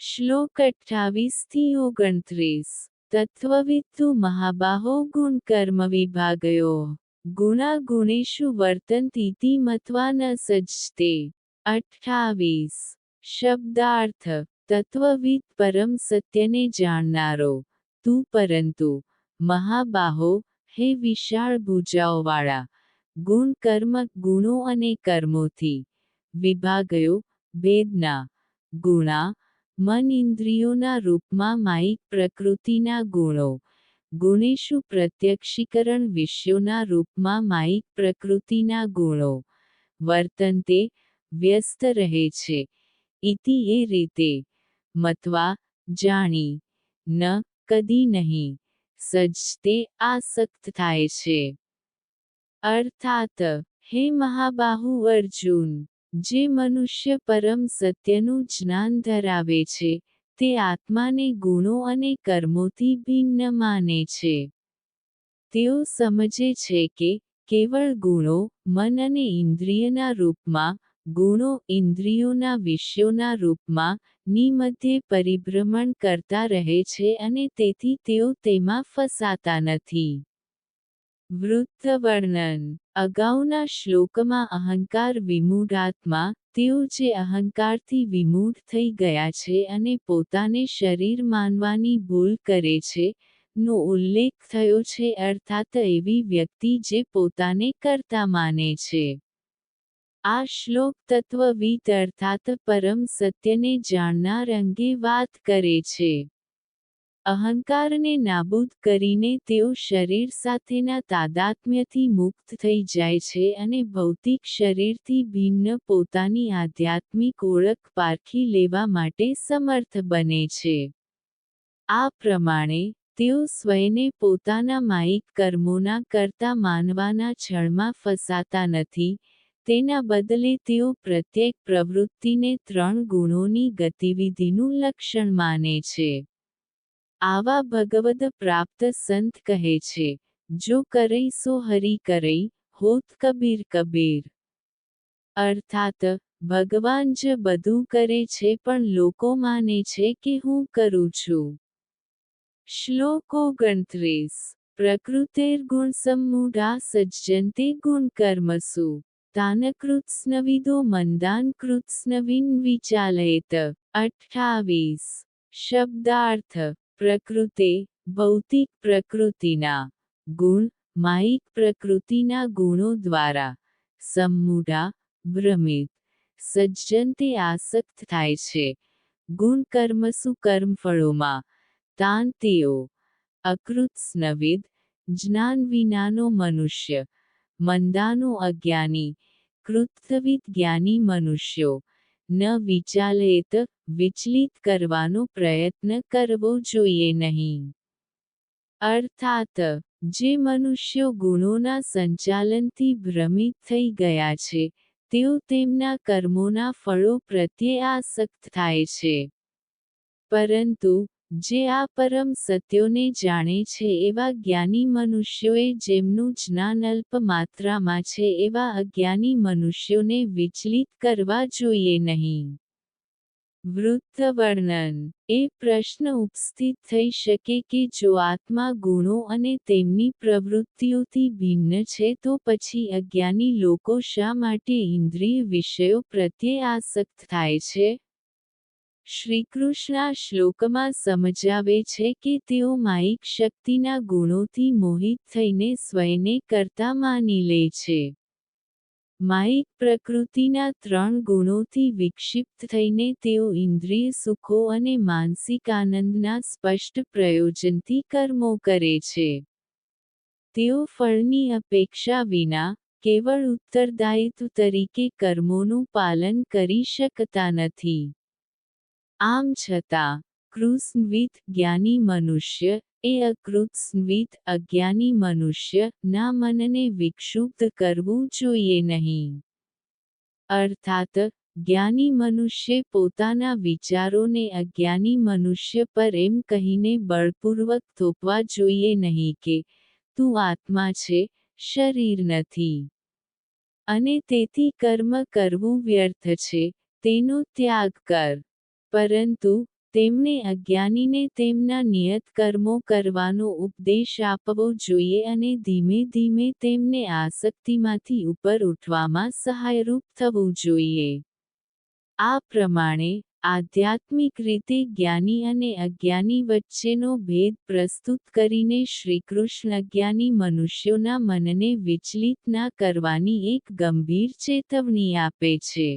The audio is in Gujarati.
શ્લોક અઠ્ઠાવીસથી ઓગણત્રીસ તત્વવિત્તુ મહાબાહો ગુણ કર્મ વિભાગયો ગુણા ગુણેષુ વર્તન્તીતિ મત્વા ન સજ્જતે અઠ્ઠાવીસ શબ્દાર્થ તત્વવિદ પરમ સત્યને જાણનારો તું પરંતુ મહાબાહો હે વિશાળ ભૂજાઓવાળા ગુણ કર્મ ગુણો અને કર્મોથી વિભાગયો ભેદના ગુણા મન ઇન્દ્રિયોના રૂપમાં માયિક પ્રકૃતિના ગુણો. ગુણેશુ પ્રત્યક્ષીકરણ વિષયોના રૂપમાં માયિક પ્રકૃતિના ગુણો. વર્તનતે વ્યસ્ત રહે છે. ઇતિ એ રીતે. મત્વા, જાણી. ન, કદી નહીં. સજ્જતે આસક્ત થાય છે. અર્થાત, હે મહાબાહુ અર્જુન. જે મનુષ્ય પરમ સત્યનું જ્ઞાન ધરાવે છે, તે આત્માને ગુણો અને કર્મોથી ભિન્ન માને છે. તેઓ સમજે છે કે, કેવળ ગુણો, મન અને ઇન્દ્રિયના રૂપમાં, ગુણો ઇન્દ્રિયોના વિષયોના રૂપમાં, ની મધ્યે પરિભ્રમણ કરતા રહે છે અને તેથી તેઓ તેમાં ફસાતા નથી. વૃત્ત વર્ણન અગાઉના શ્લોકમાં અહંકાર વિમૂઢાત્મા તેઓ જે અહંકારથી વિમૂઢ થઈ ગયા છે અને પોતાને શરીર માનવાની ભૂલ કરે છે, નો ઉલ્લેખ થયો છે અર્થાત એવી વ્યક્તિ જે પોતાને કરતા માને છે. આ શ્લોક તત્વવિદ અર્થાત પરમ સત્યને જાણનાર અંગે વાત કરે છે. અહંકારને નાબૂદ કરીને તેઓ શરીર સાથેના તાદાત્મ્યથી મુક્ત થઈ જાય છે અને ભૌતિક શરીરથી ભિન્ન પોતાની આધ્યાત્મિક ઓળખ પારખી લેવા માટે સમર્થ બને છે. આ પ્રમાણે, તેઓ સ્વયને પોતાના માયિક કર્મોના કરતા માનવાના છળમાં ફસાતા નથી, તેના બદલે તેઓ પ્રત્યેક પ્રવૃત્તિને ત્રણ ગુણોની ગતિવિધિનું લક્ષણ માને છે. આવા ભગવદ પ્રાપ્ત સંત કહે છે, જો કરઈ સો હરી કરઈ હોત કબીર કબીર. અર્થાત, ભગવાન જ બધું કરે છે પણ લોકો માને છે કે હું કરું છું. શ્લોક ઓગણત્રીસ ગુણ સજ્જન્તે તાનકૃત તાનકૃત્સ્નવિદો મંદાન કૃત્સ્નવિન વિચાલયત. અઠ્ઠાવીસ, શબ્દાર્થ પ્રકૃતે, ભૌતિક પ્રકૃતિના ગુણ માયિક પ્રકૃતિના ગુણો દ્વારા સમૂઢા, ભ્રમિત સજ્જન તે આસક્ત થાય છે. ગુણ કર્મસુ કર્મફળોમાં તાન તેઓ અકૃત્સ્નવિદ જ્ઞાન વિનાનો મનુષ્ય, મંદાનો અજ્ઞાની કૃત્થવિદ જ્ઞાની મનુષ્યો ન વિચાલેત વિચલિત કરવાનો પ્રયત્ન કરવો જોઈએ નહીં. અર્થાત, જે મનુષ્યો ગુણોના સંચાલનથી ભ્રમિત થઈ ગયા છે, તેઓ તેમના કર્મોના ફળો પ્રત્યે આસક્ત થાય છે. પરંતુ જે આ પરમ સત્યોને જાણે છે એવા જ્ઞાની મનુષ્યોએ જેમનું જ્ઞાન અલ્પ માત્રામાં છે એવા અજ્ઞાની મનુષ્યોને વિચલિત કરવા જોઈએ નહીં. વૃત્ત વર્ણન એ પ્રશ્ન ઉપસ્થિત થઈ શકે કે જો આત્મા ગુણો અને તેમની પ્રવૃત્તિઓથી ભિન્ન છે તો પછી અજ્ઞાની લોકો શા માટે ઇન્દ્રિય વિષયો પ્રત્યે આસક્ત થાય છે? શ્રીકૃષ્ણ શ્લોકમાં સમજાવે છે કે તેઓ માયિક શક્તિના ગુણોથી મોહિત થઈને સ્વયને કરતા માની લે છે. માયિક પ્રકૃતિના ત્રણ ગુણોથી વિક્ષિપ્ત થઈને તેઓ ઇન્દ્રિય સુખો અને માનસિક આનંદના સ્પષ્ટ પ્રયોજનથી કર્મો કરે છે. તેઓ ફળની અપેક્ષા વિના કેવળ ઉત્તરદાયિત્વ તરીકે કર્મોનું પાલન કરી શકતા નથી. આમ છતાં કૃષ્ણવિત જ્ઞાની મનુષ્ય એ અકૃત્સ્નવિદ અજ્ઞાની મનુષ્ય ના મનને વિક્ષુબ્ધ કરવું જોઈએ નહીં. અર્થાત, જ્ઞાની મનુષ્ય પોતાના વિચારોને અજ્ઞાની મનુષ્ય પર એમ કહીને બળપૂર્વક થોપવા જોઈએ નહીં કે, તું આત્મા છે, શરીર નથી. અને તેથી કર્મ કરવું વ્યર્થ છે, તેનો ત્યાગ કર. પરંતુ તેમને અજ્ઞાનીને તેમના નિયત કર્મો કરવાનો ઉપદેશ આપવો જોઈએ અને ધીમે ધીમે તેમને આસક્તિમાંથી ઉપર ઉઠવામાં સહાયરૂપ થવું જોઈએ. આ પ્રમાણે, આધ્યાત્મિક રીતે જ્ઞાની અને અજ્ઞાની વચ્ચેનો ભેદ પ્રસ્તુત કરીને શ્રીકૃષ્ણ અજ્ઞાની મનુષ્યોના મનને વિચલિત ના કરવાની એક ગંભીર ચેતવણી આપે છે.